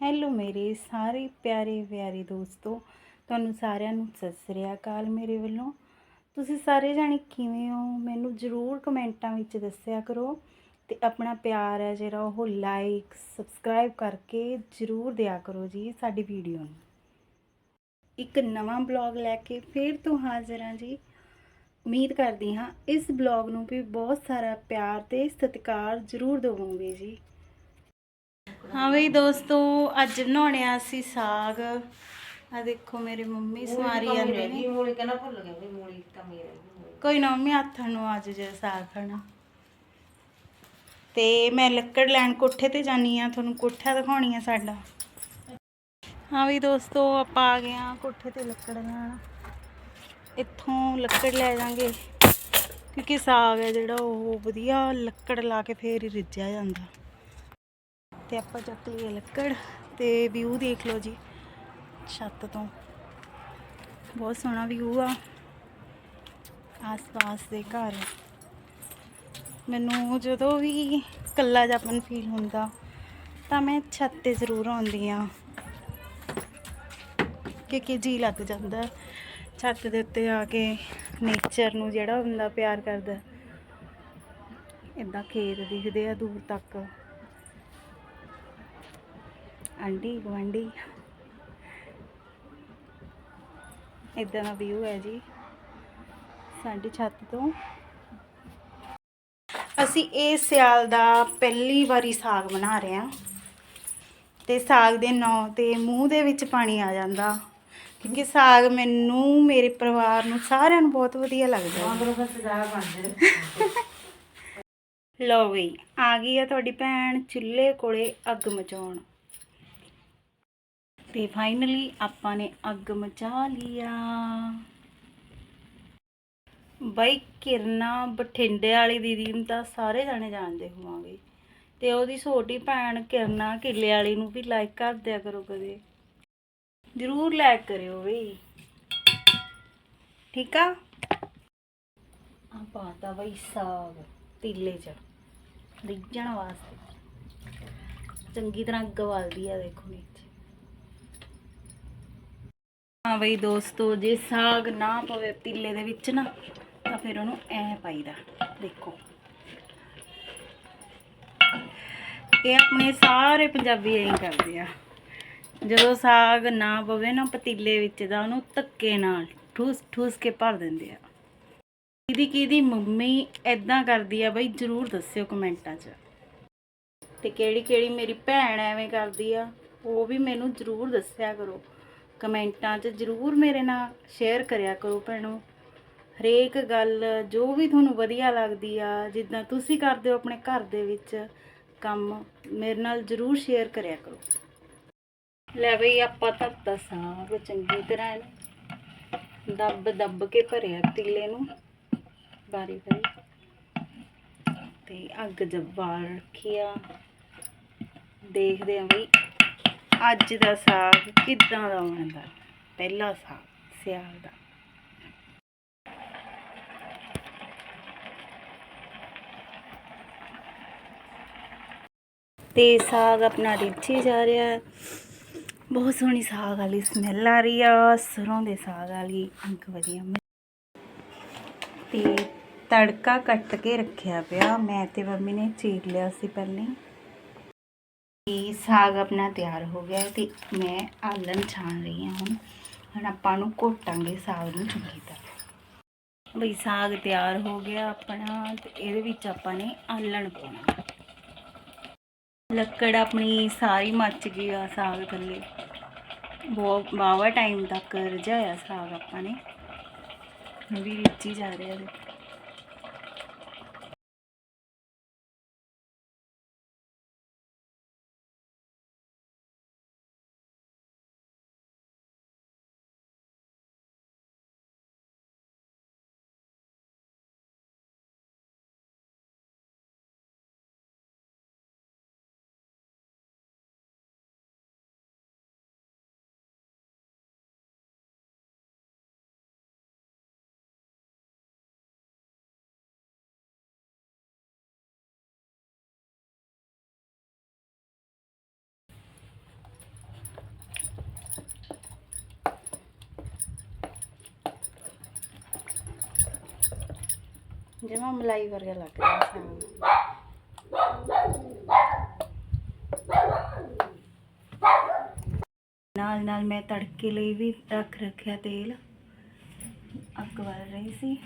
Hello ਮੇਰੇ ਸਾਰੇ ਪਿਆਰੇ ਪਿਆਰੇ ਦੋਸਤੋ, ਤੁਹਾਨੂੰ ਸਾਰਿਆਂ ਨੂੰ ਸਤਿ ਸ੍ਰੀ ਅਕਾਲ ਮੇਰੇ ਵੱਲੋਂ। ਤੁਸੀਂ ਸਾਰੇ ਜਾਣੇ ਕਿਵੇਂ ਹੋ? ਮੈਨੂੰ ਜ਼ਰੂਰ ਕਮੈਂਟਾਂ ਵਿੱਚ ਦੱਸਿਆ ਕਰੋ ਤੇ ਆਪਣਾ ਪਿਆਰ ਹੈ ਜਿਹੜਾ ਉਹ ਲਾਈਕ ਸਬਸਕ੍ਰਾਈਬ ਕਰਕੇ ਜ਼ਰੂਰ ਦਿਆ ਕਰੋ ਜੀ ਸਾਡੀ ਵੀਡੀਓ ਨੂੰ। ਇੱਕ ਨਵਾਂ ਬਲੌਗ ਲੈ ਕੇ ਫੇਰ ਤੋਂ ਹਾਜ਼ਰ ਹਾਂ ਜੀ। ਉਮੀਦ ਕਰਦੀ ਹਾਂ ਇਸ ਬਲੌਗ ਨੂੰ ਵੀ ਬਹੁਤ ਸਾਰਾ ਪਿਆਰ ਤੇ ਸਤਿਕਾਰ ਜ਼ਰੂਰ ਦੇਵੋਗੇ ਜੀ। ਹਾਂ ਬਈ ਦੋਸਤੋ ਅੱਜ ਬਣਾਉਣੇ ਆ ਅਸੀਂ ਸਾਗ। ਆ ਦੇਖੋ ਮੇਰੇ ਮੰਮੀ ਸਵਾਰੀ ਜਾਂਦੇ ਨੇ। ਮੂਲੀ ਕਹਿੰਦਾ ਭੁੱਲ ਗਿਆ ਵੀ ਮੂਲੀ ਤਾਂ ਮੇਰੇ ਕੋਈ ਨਾ ਮੰਮੀ ਹੱਥਾਂ ਨੂੰ ਅੱਜ ਜੇ ਸਾਗ ਖਾਣਾ। ਤੇ ਮੈਂ ਲੱਕੜ ਲੈਣ ਕੋਠੇ ਤੇ ਜਾਨੀ ਆ ਤੁਹਾਨੂੰ ਕੋਠਾ ਦਿਖਾਉਣੀ ਆ ਸਾਡਾ। ਹਾਂ ਵੀ ਦੋਸਤੋ ਆਪਾਂ ਆ ਗਏ ਆ ਕੋਠੇ ਤੇ ਲੱਕੜ ਲੈਣ। ਇੱਥੋਂ ਲੱਕੜ ਲੈ ਜਾਾਂਗੇ ਕਿਉਂਕਿ ਸਾਗ ਹੈ ਜਿਹੜਾ ਉਹ ਵਧੀਆ ਲੱਕੜ ਲਾ ਕੇ ਫੇਰ ਹੀ ਰਿੱਝਿਆ ਜਾਂਦਾ। ਤੇ ਆਪਾਂ ਚੱਕ ਲਈਏ ਲੱਕੜ ਤੇ ਵਿਊ ਦੇਖ ਲਓ ਜੀ, ਛੱਤ ਤੋਂ। ਬਹੁਤ ਸੋਹਣਾ ਵਿਊ ਆ, ਆਸ-ਪਾਸ ਦੇ ਘਰ। ਮੈਨੂੰ ਜਦੋਂ ਵੀ ਇਕੱਲਾ ਜਾਪਨ ਫੀਲ ਹੁੰਦਾ, ਤਾਂ ਮੈਂ ਛੱਤ ਤੇ ਜ਼ਰੂਰ ਆਉਂਦੀ ਆ। ਕਿਉਂਕਿ ਜੀ ਲੱਗ ਜਾਂਦਾ, ਛੱਤ ਦੇ ਉੱਤੇ ਆ ਕੇ ਨੇਚਰ ਨੂੰ ਜਿਹੜਾ ਹੁੰਦਾ ਪਿਆਰ ਕਰਦਾ ਇਦਾਂ ਖੇਤ ਦਿਖਦੇ ਆ ਦੂਰ ਤੱਕ। ਆਂਢੀ ਗੁਆਂਢੀ। ਇਦਾਂ ਦਾ ਵਿਊ ਹੈ ਜੀ ਸਾਡੀ ਛੱਤ ਤੋਂ। ਅਸੀਂ ਇਹ ਸਿਆਲ ਦਾ ਪਹਿਲੀ ਵਾਰੀ ਸਾਗ ਬਣਾ ਰਹੇ ਹਾਂ। ਤੇ ਸਾਗ ਦੇ ਨਾਂ ਤੇ ਮੂੰਹ ਦੇ ਵਿੱਚ ਪਾਣੀ ਆ ਜਾਂਦਾ। ਕਿਉਂਕਿ ਸਾਗ ਮੈਨੂੰ ਮੇਰੇ ਪਰਿਵਾਰ ਨੂੰ ਸਾਰਿਆਂ ਨੂੰ ਬਹੁਤ ਵਧੀਆ ਲੱਗਦਾ ਲਓ ਬਈ ਆ ਗਈ ਆ ਤੁਹਾਡੀ ਭੈਣ ਚੁੱਲ੍ਹੇ ਕੋਲੇ ਅੱਗ ਮਚਾਉਣ। ਤੇ ਫਾਈਨਲੀ ਆਪਾਂ ਨੇ ਅੱਗ ਮਚਾ ਲਿਆ। ਬਾਈ ਕਿਰਨਾ ਬਠਿੰਡੇ ਵਾਲੀ ਦੀਦੀ ਨੂੰ ਤਾਂ ਸਾਰੇ ਜਾਣੇ ਜਾਣਦੇ ਹੋਵਾਂਗੇ। ਤੇ ਉਹਦੀ ਛੋਟੀ ਭੈਣ ਕਿਰਨਾ ਕਿੱਲੇ ਵਾਲੀ ਨੂੰ ਵੀ ਲਾਈਕ ਕਰ ਦਿਆ ਕਰੋ ਕਦੇ। ਜ਼ਰੂਰ ਲਾਈਕ ਕਰਿਓ ਬਈ। ਠੀਕ ਆ? ਆ ਪਾਤਾ ਬਈ ਸਾਗ ਤੀਲੇ ਚ, ਰਿੱਝਣ ਵਾਸਤੇ। ਚੰਗੀ ਤਰ੍ਹਾਂ ਗਵਾਲਦੀ ਆ ਦੇਖੋ ਨੀਚੇ। ਹਾਂ ਬਈ ਦੋਸਤੋ, ਜੇ ਸਾਗ ਨਾ ਪਵੇ ਪਤੀਲੇ ਦੇ ਵਿੱਚ ਨਾ, ਤਾਂ ਫਿਰ ਉਹਨੂੰ ਐ ਪਾਈਦਾ। ਦੇਖੋ। ਇਹ ਆਪਣੇ ਸਾਰੇ ਪੰਜਾਬੀ ਐਂ ਕਰਦੇ ਆ। ਜਦੋਂ ਸਾਗ ਨਾ ਪਵੇ ਨਾ ਪਤੀਲੇ ਵਿੱਚ ਦਾ, ਉਹਨੂੰ ਧੱਕੇ ਨਾਲ ਠੂਸ ਠੂਸ ਕੇ ਭਰ ਦਿੰਦੇ ਆ। ਕਿਹਦੀ ਕਿਹਦੀ ਮੰਮੀ ਐਦਾਂ ਕਰਦੀ ਆ ਬਈ, ਜਰੂਰ ਦੱਸਿਓ ਕਮੈਂਟਾਂ 'ਚ। ਤੇ ਕਿਹੜੀ ਕਿਹੜੀ ਮੇਰੀ ਭੈਣ ਐਵੇਂ ਕਰਦੀ ਆ, ਉਹ ਵੀ ਮੈਨੂੰ ਜਰੂਰ ਦੱਸਿਆ ਕਰੋ। ਕਮੈਂਟਾਂ 'ਚ ਜਰੂਰ ਮੇਰੇ ਨਾਲ ਸ਼ੇਅਰ ਕਰਿਆ ਕਰੋ ਭੈਣੋ। ਹਰੇਕ ਗੱਲ ਜੋ ਵੀ ਤੁਹਾਨੂੰ ਵਧੀਆ ਲੱਗਦੀ ਆ, ਜਿੱਦਾਂ ਤੁਸੀਂ ਕਰਦੇ ਹੋ ਆਪਣੇ ਘਰ ਦੇ ਵਿੱਚ ਕੰਮ, ਮੇਰੇ ਨਾਲ ਜਰੂਰ ਸ਼ੇਅਰ ਕਰਿਆ ਕਰੋ। ਲੈ ਬਈ ਆਪਾਂ ਧੱਤਾ ਸਾਗ ਚੰਗੀ ਤਰ੍ਹਾਂ ਇਹਨੂੰ ਦੱਬ ਦੱਬ ਕੇ ਭਰਿਆ ਤੀਲੇ ਨੂੰ। ਬਾਰੀ ਬਾਰੀ ਤੇ ਅੱਗ ਜਬਾਲ ਰੱਖਿਆ ਦੇਖਦੇ ਆਂ ਬਈ ਅੱਜ ਦਾ ਸਾਗ ਕਿੱਦਾਂ ਦਾ ਬਣਦਾ? ਪਹਿਲਾ ਸਾਗ, ਸਿਆਲ ਦਾ। ਤੇ ਸਾਗ ਆਪਣਾ ਰਿੱਝੀ ਜਾ ਰਿਹਾ ਹੈ। ਬਹੁਤ ਸੋਹਣੀ ਸਾਗ ਵਾਲੀ ਸਮੈਲ ਆ ਰਹੀ ਆ, ਸਰੋਂ ਦੇ ਸਾਗ ਵਾਲੀ ਅੰਕ ਵਧੀਆ ਤੇ ਤੜਕਾ ਕੱਟ ਕੇ ਰੱਖਿਆ ਪਿਆ। ਮੈਂ ਤੇ ਮੰਮੀ ਨੇ ਚੀਰ ਲਿਆ ਸੀ ਪਹਿਲੇ। ਤੇ ਸਾਗ ਆਪਣਾ ਤਿਆਰ ਹੋ ਗਿਆ ਤੇ ਮੈਂ ਆਲਣ ਛਾਣ ਰਹੀ ਹਾਂ ਹੁਣ। ਹੁਣ ਆਪਾਂ ਨੂੰ ਘੋਟਾਂਗੇ ਸਾਗ ਨੂੰ ਚੰਗੀ ਤਰ੍ਹਾਂ। ਬਈ ਸਾਗ ਤਿਆਰ ਹੋ ਗਿਆ ਆਪਣਾ ਤੇ ਇਹਦੇ ਵਿੱਚ ਆਪਾਂ ਨੇ ਆਲਣ ਪਾਉਣਾ। ਲੱਕੜ ਆਪਣੀ ਸਾਰੀ ਮੱਚ ਗਈ ਆ ਸਾਗ ਥੱਲੇ। ਬਹੁਤ ਬਾਵਾ ਟਾਈਮ ਤੱਕ ਰਝਾਇਆ ਸਾਗ ਆਪਾਂ ਨੇ। ਵੀ ਰਿੱਝੀ ਜਾ ਰਿਹਾ ਦੇਖੋ ਜਿਵੇਂ ਮਲਾਈ ਵਰਗਾ ਲੱਗ ਰਿਹਾ ਸਾਗ ਨਾਲ ਨਾਲ ਮੈਂ ਤੜਕੇ ਲਈ ਵੀ ਰੱਖ ਰੱਖਿਆ ਤੇਲ। ਅੱਗ ਵੱਲ ਰਹੀ ਸੀ।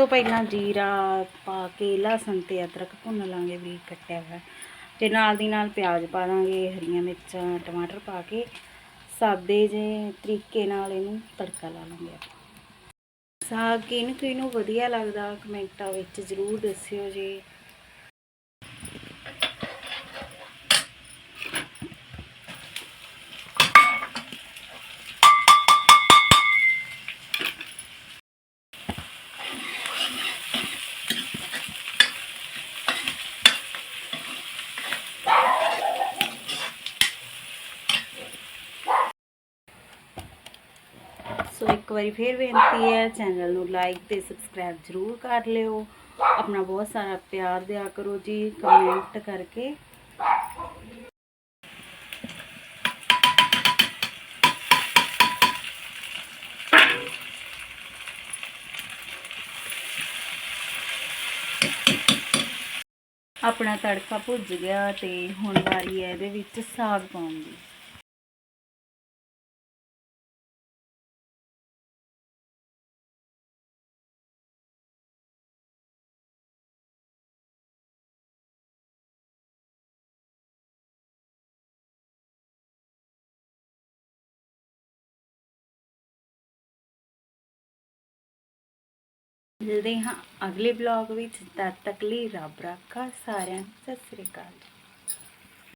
ਤੋਂ ਪਹਿਲਾਂ ਜੀਰਾ ਪਾ ਕੇ, ਲਸਣ ਤੇ ਅਦਰਕ ਭੁੰਨ ਲਾਂਗੇ ਵੀ ਕੱਟਿਆ ਹੋਇਆ। ਤੇ ਨਾਲ ਦੀ ਨਾਲ ਪਿਆਜ਼ ਪਾ ਦਾਂਗੇ, ਹਰੀਆਂ ਮਿਰਚਾਂ, ਟਮਾਟਰ ਪਾ ਕੇ। ਸਾਦੇ ਜੇ ਤਰੀਕੇ ਨਾਲ ਇਹਨੂੰ ਤੜਕਾ ਲਾ ਲਾਂਗੇ ਆਪਾਂ। ਸਾਗ ਕਿਹਨੂੰ ਕਿਹਨੂੰ ਵਧੀਆ ਲੱਗਦਾ, ਕਮੈਂਟਾਂ ਵਿੱਚ ਜ਼ਰੂਰ ਦੱਸਿਓ ਜੀ। ਸੋ ਇੱਕ ਵਾਰੀ ਫੇਰ ਬੇਨਤੀ ਹੈ, ਚੈਨਲ ਨੂੰ ਲਾਈਕ ਤੇ ਸਬਸਕ੍ਰਾਈਬ ਜ਼ਰੂਰ ਕਰ ਲਿਓ। ਆਪਣਾ ਬਹੁਤ ਸਾਰਾ ਪਿਆਰ ਦਿਆ ਕਰੋ ਜੀ ਕਮੈਂਟ ਕਰਕੇ। ਆਪਣਾ ਤੜਕਾ ਭੁੱਜ ਗਿਆ ਤੇ ਹੁਣ ਵਾਰੀ ਹੈ ਇਹਦੇ ਵਿੱਚ ਸਾਗ ਪਾਉਣ ਦੀ। ਮਿਲਦੇ ਹਾਂ ਅਗਲੇ ਬਲੌਗ ਵਿੱਚ, ਤਦ ਤੱਕ ਲਈ ਰੱਬ ਰਾਖਾ ਸਾਰਿਆਂ ਨੂੰ, ਸਤਿ ਸ੍ਰੀ ਅਕਾਲ।